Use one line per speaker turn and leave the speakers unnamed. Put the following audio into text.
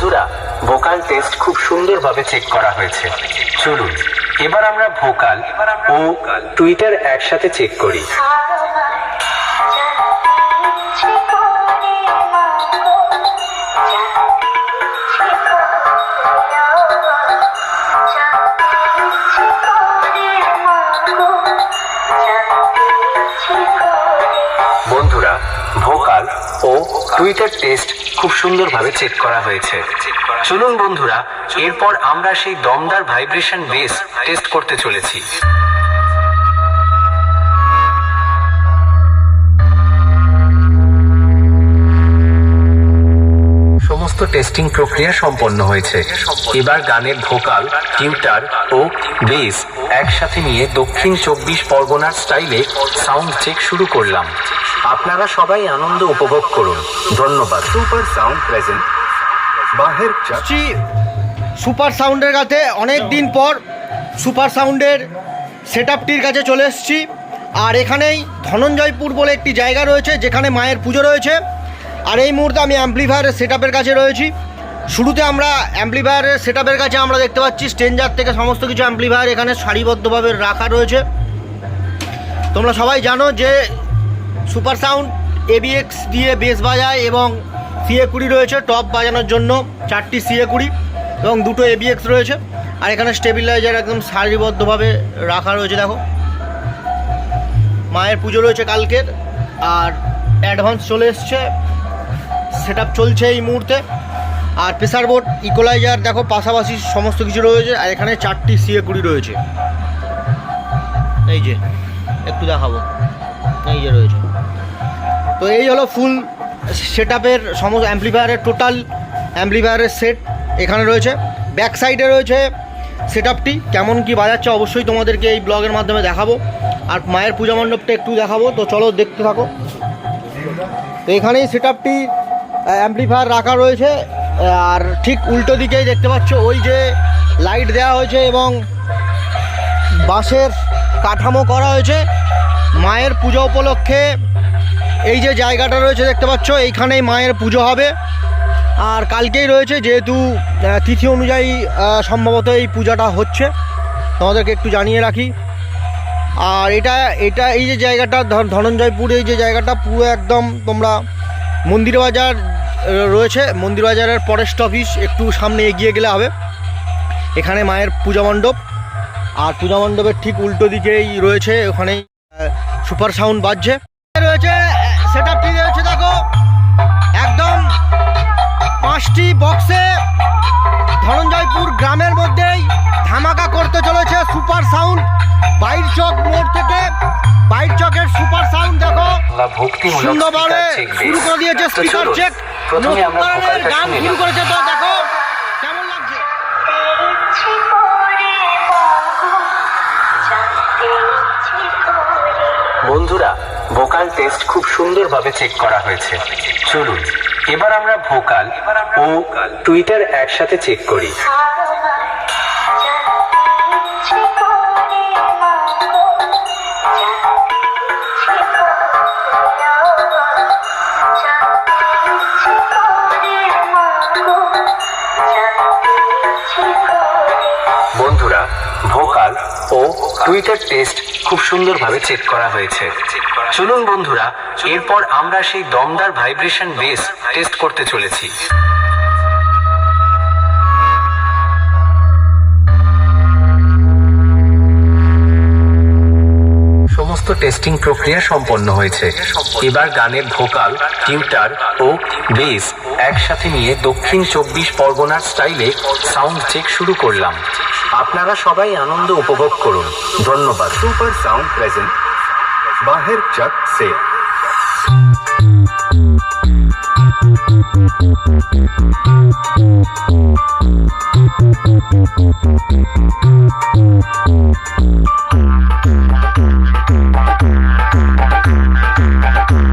বন্ধুরা vocal test খুব সুন্দরভাবে চেক করা হয়েছে। চলুন, এবার আমরা ভোকাল ও টুইটার একসাথে চেক করি। ও টুইটার টেস্ট খুব সুন্দরভাবে চেক করা হয়েছে। চলুন বন্ধুরা, এরপর আমরা সেই দমদার ভাইব্রেশন বেস টেস্ট করতে চলেছি। সমস্ত টেস্টিং প্রক্রিয়া সম্পন্ন হয়েছে। এবার গানের ভোকাল টিউটার ও বেস একসাথে নিয়ে দক্ষিণ চব্বিশ পরগনার স্টাইলে সাউন্ড চেক শুরু করলাম। আপনারা সবাই আনন্দ উপভোগ করুন। ধন্যবাদ।
Super sound present. বাহের চা
আসছি সুপার সাউন্ডের কাছে অনেক দিন পর সুপার সাউন্ডের সেট আপটির কাছে চলে এসেছি। আর এখানেই ধনঞ্জয়পুর বলে একটি জায়গা রয়েছে যেখানে মায়ের পুজো রয়েছে। আর এই মুহূর্তে আমি অ্যাম্পলিফায়ারের সেট আপের কাছে রয়েছি। শুরুতে আমরা অ্যাম্পলিফায়ারের সেট আপের কাছে আমরা দেখতে পাচ্ছি স্টেঞ্জার থেকে সমস্ত কিছু অ্যাম্পলিফায়ার এখানে সারিবদ্ধভাবে রাখা রয়েছে। তোমরা সবাই জানো যে সুপার সাউন্ড এবিএক্স দিয়ে বেস বাজায় এবং সিএ কুড়ি রয়েছে, টপ বাজানোর জন্য চারটি সিএ কুড়ি এবং দুটো এবিএক্স রয়েছে। আর এখানে স্টেবিলাইজার একদম সারিবদ্ধভাবে রাখা রয়েছে, দেখো। মায়ের পুজো রয়েছে কালকের, আর অ্যাডভান্স চলে এসছে। সেট চলছে এই মুহূর্তে। আর প্রেসার বোর্ড, ইকোলাইজার, দেখো, পাশাপাশি সমস্ত কিছু রয়েছে। আর এখানে চারটি সিএ কুড়ি রয়েছে। এই যে, একটু দেখাবো। এই যে রয়েছে। তো এই হলো ফুল সেট আপের সমস্ত অ্যাম্পলিফায়ারের টোটাল অ্যাম্পলিফায়ারের সেট এখানে রয়েছে। ব্যাক সাইডে রয়েছে সেট আপটি কেমন কি বাজাচ্ছে অবশ্যই তোমাদেরকে এই ব্লগের মাধ্যমে দেখাবো। আর মায়ের পূজা মণ্ডপটা একটু দেখাবো। তো চলো দেখতে থাকো। তো এখানেই সেট আপটি অ্যাম্পলিফায়ার রাখা রয়েছে। আর ঠিক উল্টো দিকেই দেখতে পাচ্ছ ওই যে লাইট দেওয়া হয়েছে এবং বাঁশের কাঠামো করা হয়েছে। মায়ের পুজো উপলক্ষে এই যে জায়গাটা রয়েছে দেখতে পাচ্ছ, এইখানেই মায়ের পুজো হবে। আর কালকেই রয়েছে যেহেতু তিথি অনুযায়ী সম্ভবত এই পূজাটা হচ্ছে। তোমাদেরকে একটু জানিয়ে রাখি। আর এটা এটা এই যে জায়গাটা ধনঞ্জয়পুর এই যে জায়গাটা, পুরো একদম তোমরা মন্দির বাজার রয়েছে। মন্দির বাজারের ফরেস্ট অফিস একটু সামনে এগিয়ে গেলে হবে। এখানে মায়ের পূজা মণ্ডপ। আর পূজা মণ্ডপের ঠিক উল্টো দিকেই রয়েছে, ওখানেই সুপার সাউন্ড বাজছে। রয়েছে সেট আপ ঠিক রয়েছে দেখো। একদম পাঁচটি বক্সে ধনঞ্জয়পুর গ্রামের মধ্যেই ধামাকা করতে চলেছে সুপার সাউন্ড বাইর চক মোড় থেকে বাইর চকের সুপার সাউন্ড দেখো। সুন্দরভাবে শুরু করে দিয়েছে স্পিকার চেক গান শুরু করেছে তো দেখো।
ভোকাল টেস্ট খুব সুন্দরভাবে চেক করা হয়েছে। চলুন, এবার আমরা ভোকাল ও টুইটার একসাথে চেক করি। বন্ধুরা, ভোকাল ও টুইটার টেস্ট খুব সুন্দরভাবে চেক করা হয়েছে। চলুন বন্ধুরা, এরপর আমরা সেই দমদার ভাইব্রেশন বেস টেস্ট করতে চলেছি। সমস্ত টেস্টিং প্রক্রিয়া সম্পন্ন হয়েছে। এবার গানের ভোকাল, টিউটার ও বেস একসাথে নিয়ে দক্ষিণ চব্বিশ পরগনার স্টাইলে সাউন্ড চেক শুরু করলাম। আপনারা সবাই আনন্দ উপভোগ করুন। ধন্যবাদ।
Super sound present. বাহের চক সে।
MD